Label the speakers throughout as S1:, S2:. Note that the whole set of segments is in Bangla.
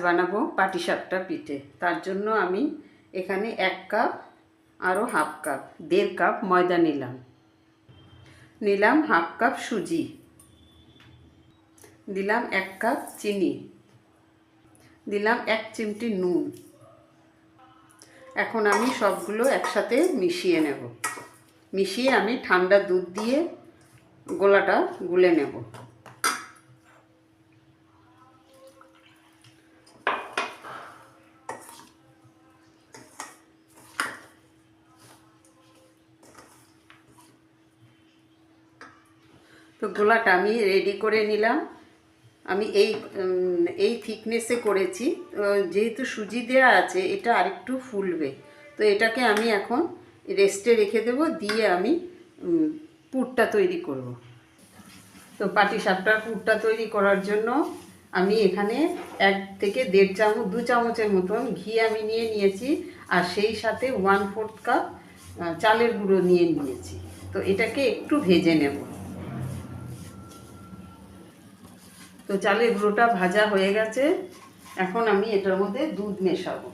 S1: বানাবো পাটিসাপটা পিঠে। তার জন্য আমি এখানে এক কাপ আরও হাফ কাপ, দেড় কাপ ময়দা নিলাম। নিলাম হাফ কাপ সুজি। দিলাম এক কাপ চিনি। দিলাম এক চিমটি নুন। এখন আমি সবগুলো একসাথে মিশিয়ে নেব। মিশিয়ে আমি ঠান্ডা দুধ দিয়ে গোলাটা গুলে নেব। তো গোলাটা আমি রেডি করে নিলাম। আমি এই এই থিকনেসে করেছি। যেহেতু সুজি দেওয়া আছে, এটা আরেকটু ফুলবে। তো এটাকে আমি এখন রেস্টে রেখে দেব, দিয়ে আমি পুরটা তৈরি করব। তো পাটি সাপটার পুরটা তৈরি করার জন্য আমি এখানে এক থেকে দেড় চামচ, দু চামচের মতন ঘি আমি নিয়ে নিয়েছি, আর সেই সাথে ওয়ান ফোর্থ কাপ চালের গুঁড়ো নিয়ে নিয়েছি। তো এটাকে একটু ভেজে নেব। তো চালের গুঁড়োটা ভাজা হয়ে গেছে। এখন আমি এটার মধ্যে দুধ মেশাবো।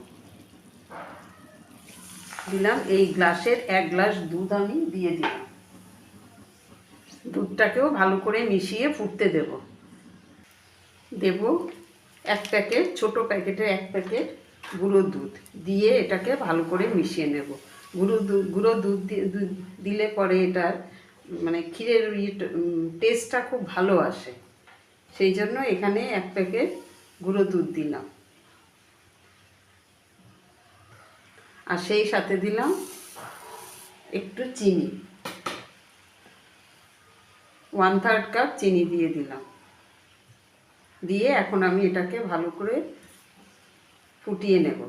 S1: দিলাম, এই গ্লাসের এক গ্লাস দুধ আমি দিয়ে দিলাম। দুধটাকেও ভালো করে মিশিয়ে ফুটতে দেব। দেব এক প্যাকেট, ছোট প্যাকেটের এক প্যাকেট গুঁড়ো দুধ দিয়ে এটাকে ভালো করে মিশিয়ে নেব। গুঁড়ো দুধ গুঁড়ো দুধ দিলে পরে এটার মানে ক্ষীরের টেস্টটা খুব ভালো আসে। সেই জন্য এখানে এক প্যাকেট গুঁড়ো দুধ দিলাম। আর সেই সাথে দিলাম একটু চিনি। ওয়ান থার্ড কাপ চিনি দিয়ে দিলাম। দিয়ে এখন আমি এটাকে ভালো করে ফুটিয়ে নেব।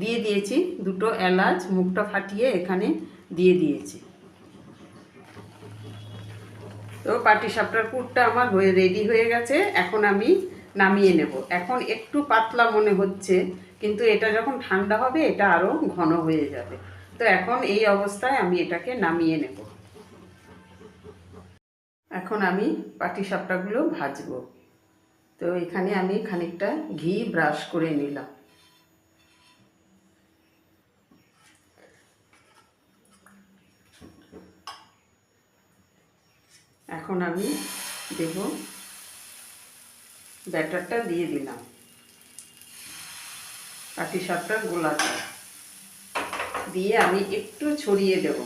S1: দিয়ে দিয়েছি দুটো এলাচ, মুখটা ফাটিয়ে এখানে দিয়ে দিয়েছি। তো পাটি সাপটার পুরটা আমার হয়ে রেডি হয়ে গেছে, এখন আমি নামিয়ে নেব। এখন একটু পাতলা মনে হচ্ছে, কিন্তু এটা যখন ঠান্ডা হবে, এটা আরও ঘন হয়ে যাবে। তো এখন এই অবস্থায় আমি এটাকে নামিয়ে নেব। এখন আমি পাটি সাপটাগুলো ভাজবো। তো এখানে আমি খানিকটা ঘি ব্রাশ করে নিলাম। এখন আমি দেব ব্যাটারটা দিয়ে দিলাম। পাটি সাপটার গোলাটা দিয়ে আমি একটু ছড়িয়ে দেব।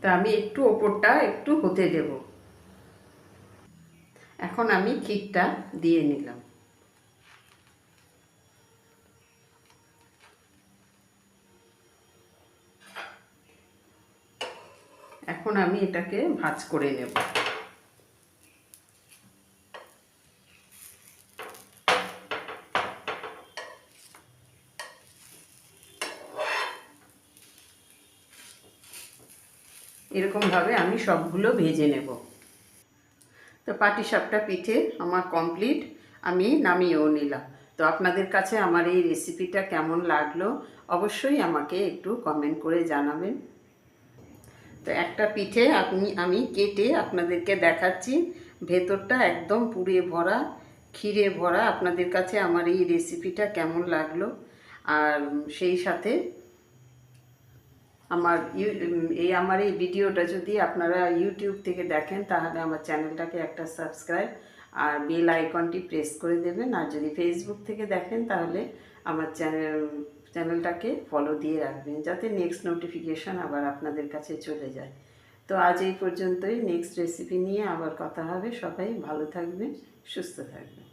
S1: তা আমি একটু ওপরটা একটু হতে দেব। এখন আমি ক্ষীরটা দিয়ে নিলাম। এখন আমি এটাকে ভাজ করে নেব। এরকমভাবে আমি সবগুলো ভেজে নেব। তো পাটি সাপটা পিঠে আমার কমপ্লিট, আমি নামিয়েও নিলাম। তো আপনাদের কাছে আমার এই রেসিপিটা কেমন লাগল, অবশ্যই আমাকে একটু কমেন্ট করে জানাবেন। তো একটা পিঠে আপনি, আমি কেটে আপনাদেরকে দেখাচ্ছি। ভেতরটা একদম পুড়ে ভরা, ক্ষীরে ভরা। আপনাদের কাছে আমার এই রেসিপিটা কেমন লাগল? আর সেই সাথে আমার এই আমার এই ভিডিওটা যদি আপনারা ইউটিউব থেকে দেখেন, তাহলে আমার চ্যানেলটাকে একটা সাবস্ক্রাইব আর বেল আইকনটি প্রেস করে দেবেন। আর যদি ফেসবুক থেকে দেখেন, তাহলে আমার চ্যানেল চ্যানেলটাকে ফলো দিয়ে রাখবেন, যাতে নেক্সট নোটিফিকেশান আবার আপনাদের কাছে চলে যায়। তো আজ এই পর্যন্তই নেক্সট রেসিপি নিয়ে আবার কথা হবে। সবাই ভালো থাকবেন, সুস্থ থাকবেন।